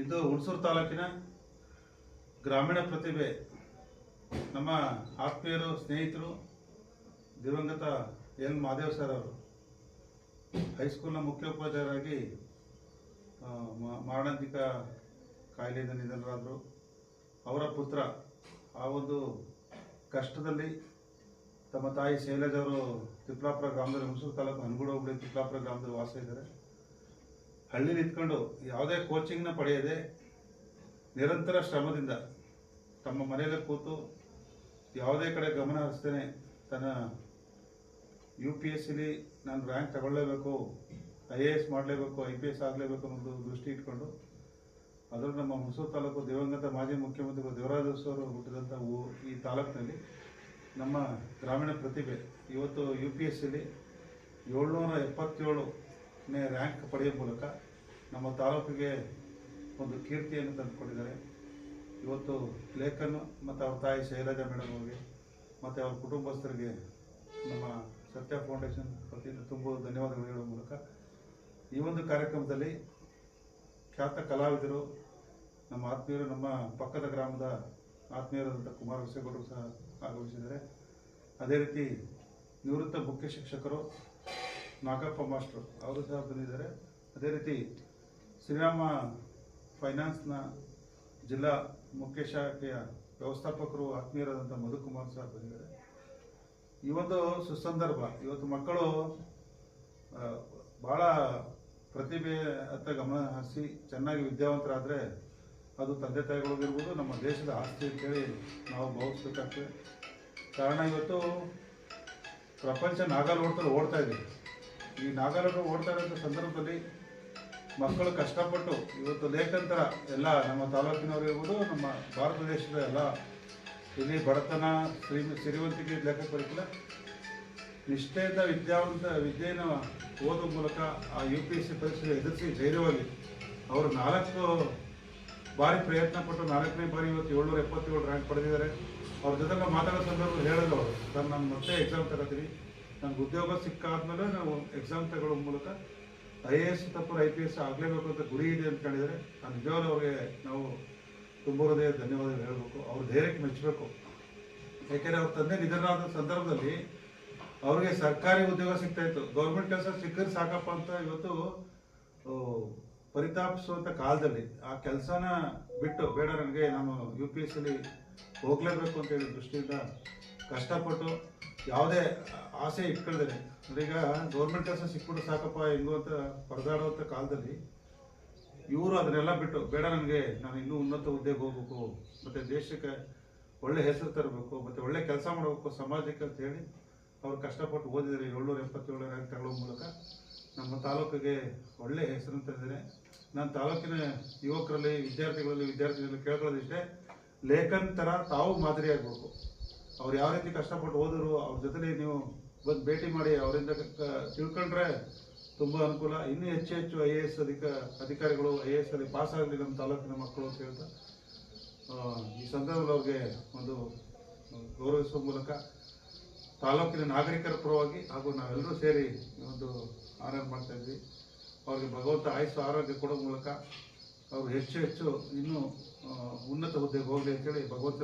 ಇಂದು ಹುಣಸೂರು ತಾಲೂಕಿನ ಗ್ರಾಮೀಣ ಪ್ರತಿಭೆ. ನಮ್ಮ ಆತ್ಮೀಯರು, ಸ್ನೇಹಿತರು, ದಿವಂಗತ ಎನ್ ಮಾದೇವ್ ಸರ್ ಅವರು, ಹೈಸ್ಕೂಲ್ನ ಮುಖ್ಯೋಪಾಧ್ಯಾಯರಾಗಿ ಮಾರಣಾಂತಿಕ ಕಾಯಿಲೆಯಿಂದ ನಿಧನರಾದರು. ಅವರ ಪುತ್ರ, ಆ ಒಂದು ಕಷ್ಟದಲ್ಲಿ ತಮ್ಮ ತಾಯಿ ಶೈಲಜ್ ಅವರು ತಿಪ್ಲಾಪುರ ಗ್ರಾಮದಲ್ಲಿ ಹುಣಸೂರು ತಾಲೂಕು ಹನಗೂಡು ಹೋಗ್ಲಿ ತಿಪ್ಲಾಪುರ ಗ್ರಾಮದಲ್ಲಿ ವಾಸ ಇದ್ದಾರೆ. ಹಳ್ಳಿ ನಿಂತ್ಕೊಂಡು ಯಾವುದೇ ಕೋಚಿಂಗ್ನ ಪಡೆಯದೆ ನಿರಂತರ ಶ್ರಮದಿಂದ ತಮ್ಮ ಮನೆಯಲ್ಲೇ ಕೂತು ಯಾವುದೇ ಕಡೆ ಗಮನ ಹರಿಸ್ತೇನೆ ತನ್ನ ಯು ಪಿ ಎಸ್ ಸಿಲಿ ನಾನು ರ್ಯಾಂಕ್ ತಗೊಳ್ಳೇಬೇಕು ಐ ಎ ಎಸ್ ಮಾಡಲೇಬೇಕು ಐ ಪಿ ಎಸ್ ಆಗಲೇಬೇಕು ಅನ್ನೋದು ದೃಷ್ಟಿ ಇಟ್ಕೊಂಡು ಅದರಲ್ಲೂ ನಮ್ಮ ಹುಣಸೂರು ತಾಲೂಕು ದಿವಂಗತ ಮಾಜಿ ಮುಖ್ಯಮಂತ್ರಿಗಳು ದೇವರಾಜ ಅವರು ಹುಟ್ಟಿದಂಥ ಊ- ಈ ತಾಲೂಕಿನಲ್ಲಿ ನಮ್ಮ ಗ್ರಾಮೀಣ ಪ್ರತಿಭೆ. ಇವತ್ತು ಯು ಪಿ ಎಸ್ ಸಿಲಿ ಏಳ್ನೂರ ಎಪ್ಪತ್ತೇಳನೇ ರ್ಯಾಂಕ್ ಪಡೆಯುವ ಮೂಲಕ ನಮ್ಮ ತಾಲೂಕಿಗೆ ಒಂದು ಕೀರ್ತಿಯನ್ನು ತಂದುಕೊಟ್ಟಿದ್ದಾರೆ. ಇವತ್ತು ಲೇಖನ್ ಮತ್ತು ಅವ್ರ ತಾಯಿ ಶೈಲಜಾ ಮೇಡಮ್ ಅವರಿಗೆ ಮತ್ತು ಅವ್ರ ಕುಟುಂಬಸ್ಥರಿಗೆ ನಮ್ಮ ಸತ್ಯ ಫೌಂಡೇಶನ್ ವತಿಯಿಂದ ತುಂಬ ಧನ್ಯವಾದಗಳು ಹೇಳುವ ಮೂಲಕ ಈ ಒಂದು ಕಾರ್ಯಕ್ರಮದಲ್ಲಿ ಖ್ಯಾತ ಕಲಾವಿದರು, ನಮ್ಮ ಆತ್ಮೀಯರು ನಮ್ಮ ಪಕ್ಕದ ಗ್ರಾಮದ ಆತ್ಮೀಯರಾದಂಥ ಕುಮಾರ ವಿಶ್ವೇಗೌಡರು ಸಹ ಆಗಮಿಸಿದ್ದಾರೆ ಅದೇ ರೀತಿ ನಿವೃತ್ತ ಮುಖ್ಯ ಶಿಕ್ಷಕರು, ನಾಗಪ್ಪ ಮಾಸ್ಟ್ರು ಅವರು ಸಹ ಬಂದಿದ್ದಾರೆ. ಅದೇ ರೀತಿ ಶ್ರೀರಾಮ ಫೈನಾನ್ಸ್ನ ಜಿಲ್ಲಾ ಮುಖ್ಯ ಶಾಖೆಯ ವ್ಯವಸ್ಥಾಪಕರು, ಆತ್ಮೀಯರಾದಂಥ ಮಧುಕುಮಾರ್ ಸಹ ಬಂದಿದ್ದಾರೆ. ಈ ಒಂದು ಸುಸಂದರ್ಭ, ಇವತ್ತು ಮಕ್ಕಳು ಭಾಳ ಪ್ರತಿಭೆ ಹತ್ತ ಗಮನ ಹರಿಸಿ ಚೆನ್ನಾಗಿ ವಿದ್ಯಾವಂತರಾದರೆ ಅದು ತಂದೆ ತಾಯಿಗಳಿಗಿರ್ಬೋದು, ನಮ್ಮ ದೇಶದ ಆಸ್ತಿ ಅಂತೇಳಿ ನಾವು ಭಾವಿಸ್ಬೇಕಾಗ್ತದೆ. ಕಾರಣ ಇವತ್ತು ಪ್ರಪಂಚ ನಾಗಾಲೋಟದಲ್ಲಿ ಓಡ್ತಾ ಇದೆ. ಈ ನಾಗಾಲೋಟ ಓಡ್ತಾ ಇರೋಂಥ ಸಂದರ್ಭದಲ್ಲಿ ಮಕ್ಕಳು ಕಷ್ಟಪಟ್ಟು ಇವತ್ತು ಲೇಖಂತರ ಎಲ್ಲ ನಮ್ಮ ತಾಲೂಕಿನವರು ಇರ್ಬೋದು ನಮ್ಮ ಭಾರತ ದೇಶದ ಎಲ್ಲ ಇಲ್ಲಿ ಬಡತನ, ಶ್ರೀ ಲೆಕ್ಕ ಬರಕಿಲ್ಲ ನಿಷ್ಠೆಯಿಂದ ವಿದ್ಯಾವಂತ ವಿದ್ಯೆಯನ್ನು ಓದೋ ಮೂಲಕ ಆ ಯು ಪಿ ಎಸ್ ಸಿ ಪರೀಕ್ಷೆ ಎದುರಿಸಿ ಧೈರ್ಯವಾಗಿ ಅವರು ನಾಲ್ಕು ಬಾರಿ ಪ್ರಯತ್ನ ಪಟ್ಟು ನಾಲ್ಕನೇ ಬಾರಿ ಇವತ್ತು ಏಳ್ನೂರ ಎಪ್ಪತ್ತೇಳು ರ್ಯಾಂಕ್ ಪಡೆದಿದ್ದಾರೆ. ಅವ್ರ ಜೊತೆ ಮಾತಾಡೋ ಸಂದರ್ಭದಲ್ಲಿ ಹೇಳಿದ್ರು ಅವರು, ಸರ್, ನಾನು ಮತ್ತೆ ಎಕ್ಸಾಮ್ ತಗೋತೀನಿ. ನನಗೆ ಉದ್ಯೋಗ ಸಿಕ್ಕಾದ್ಮೇಲೆ ನಾವು ಎಕ್ಸಾಮ್ ತಗೊಳ್ಳೋ ಮೂಲಕ ಐ ಎ ಎಸ್ ತಪ್ಪು ಐ ಪಿ ಎಸ್ ಆಗಲೇಬೇಕು ಅಂತ ಗುರಿ ಇದೆ ಅಂತ ಹೇಳಿದರೆ ನಾನು ನಿಜವಾಗ್ಲೂ ಅವರಿಗೆ ನಾವು ತುಂಬ ಹೃದಯ ಧನ್ಯವಾದ ಹೇಳಬೇಕು. ಅವ್ರ ಧೈರ್ಯಕ್ಕೆ ಮೆಚ್ಚಬೇಕು ಯಾಕೆಂದರೆ ಅವ್ರ ತಂದೆ ನಿಧನರಾದ ಸಂದರ್ಭದಲ್ಲಿ ಅವ್ರಿಗೆ ಸರ್ಕಾರಿ ಉದ್ಯೋಗ ಸಿಗ್ತಾ ಇತ್ತು. ಗೌರ್ಮೆಂಟ್ ಕೆಲಸ ಸಿಕ್ಕರೆ ಸಾಕಪ್ಪ ಅಂತ ಇವತ್ತು ಪರಿತಾಪಿಸುವಂಥ ಕಾಲದಲ್ಲಿ ಆ ಕೆಲಸನ ಬಿಟ್ಟು ಬೇಡ ನನಗೆ ನಾನು ಯು ಪಿ ಎಸ್ ಸಿಲಿ ಹೋಗ್ಲೇಬೇಕು ಅಂತ ಹೇಳಿ ದೃಷ್ಟಿಯಿಂದ ಕಷ್ಟಪಟ್ಟು ಯಾವುದೇ ಆಸೆ ಇಟ್ಕೊಳ್ದೇನೆ. ಅಂದರೆ ಈಗ ಗೌರ್ಮೆಂಟ್ ಕೆಲಸ ಸಿಕ್ಬಿಟ್ಟು ಸಾಕಪ್ಪ, ಹೆಂಗು ಅಂತ ಪರದಾಡುವಂಥ ಕಾಲದಲ್ಲಿ ಇವರು ಅದನ್ನೆಲ್ಲ ಬಿಟ್ಟು ಬೇಡ ನನಗೆ ನಾನು ಇನ್ನೂ ಉನ್ನತ ಹುದ್ದೆಗೆ ಹೋಗ್ಬೇಕು, ಮತ್ತೆ ದೇಶಕ್ಕೆ ಒಳ್ಳೆ ಹೆಸರು ತರಬೇಕು, ಮತ್ತೆ ಒಳ್ಳೆ ಕೆಲಸ ಮಾಡಬೇಕು, ಸಮಾಜಕ್ಕೆ ಅಂತ ಹೇಳಿ ಅವ್ರು ಕಷ್ಟಪಟ್ಟು ಓದಿದರೆ ಏಳ್ನೂರ ಎಪ್ಪತ್ತೇಳು ರ್ಯಾಂಕ್ ತಗೊಳ್ಳೋ ಮೂಲಕ ನಮ್ಮ ತಾಲೂಕಿಗೆ ಒಳ್ಳೆಯ ಹೆಸರು ತಂದಿದ್ದೇನೆ ನಾನು ತಾಲೂಕಿನ ಯುವಕರಲ್ಲಿ, ವಿದ್ಯಾರ್ಥಿಗಳಲ್ಲಿ ವಿದ್ಯಾರ್ಥಿಗಳಲ್ಲಿ ಕೇಳ್ಕೊಳ್ಳೋದಿಷ್ಟೇ, ಲೇಖನ್ ಥರ ತಾವು ಮಾದರಿಯಾಗಬೇಕು ಅವ್ರು ಯಾವ ರೀತಿ ಕಷ್ಟಪಟ್ಟು ಓದರು ಅವ್ರ ಜೊತೆಲಿ ನೀವು ಬಂದು ಭೇಟಿ ಮಾಡಿ, ಅವರಿಂದ ತಿಳ್ಕೊಂಡ್ರೆ ತುಂಬ ಅನುಕೂಲ. ಇನ್ನೂ ಹೆಚ್ಚು ಹೆಚ್ಚು ಐ ಎ ಎಸ್ ಅಧಿಕ, ಅಧಿಕಾರಿಗಳು ಐ ಎ ಎಸ್ ಅಲ್ಲಿ ಪಾಸ್ ನಮ್ಮ ತಾಲೂಕಿನ ಮಕ್ಕಳು ಅಂತ ಹೇಳ್ತಾ ಈ ಸಂದರ್ಭದಲ್ಲಿ ಅವ್ರಿಗೆ ಒಂದು ಗೌರವಿಸುವ ಮೂಲಕ ತಾಲೂಕಿನ ನಾಗರಿಕರ ಪರವಾಗಿ ಹಾಗೂ ನಾವೆಲ್ಲರೂ ಸೇರಿ ಒಂದು ಆನರ್ ಮಾಡ್ತಾ ಇದ್ವಿ. ಅವ್ರಿಗೆ ಭಗವಂತ ಆಯುಸ್ಸು, ಆರೋಗ್ಯ ಕೊಡೋ ಮೂಲಕ ಅವರು ಹೆಚ್ಚು ಹೆಚ್ಚು ಇನ್ನೂ ಉನ್ನತ ಹುದ್ದೆಗೆ ಹೋಗಲಿ ಅಂತೇಳಿ ಭಗವಂತ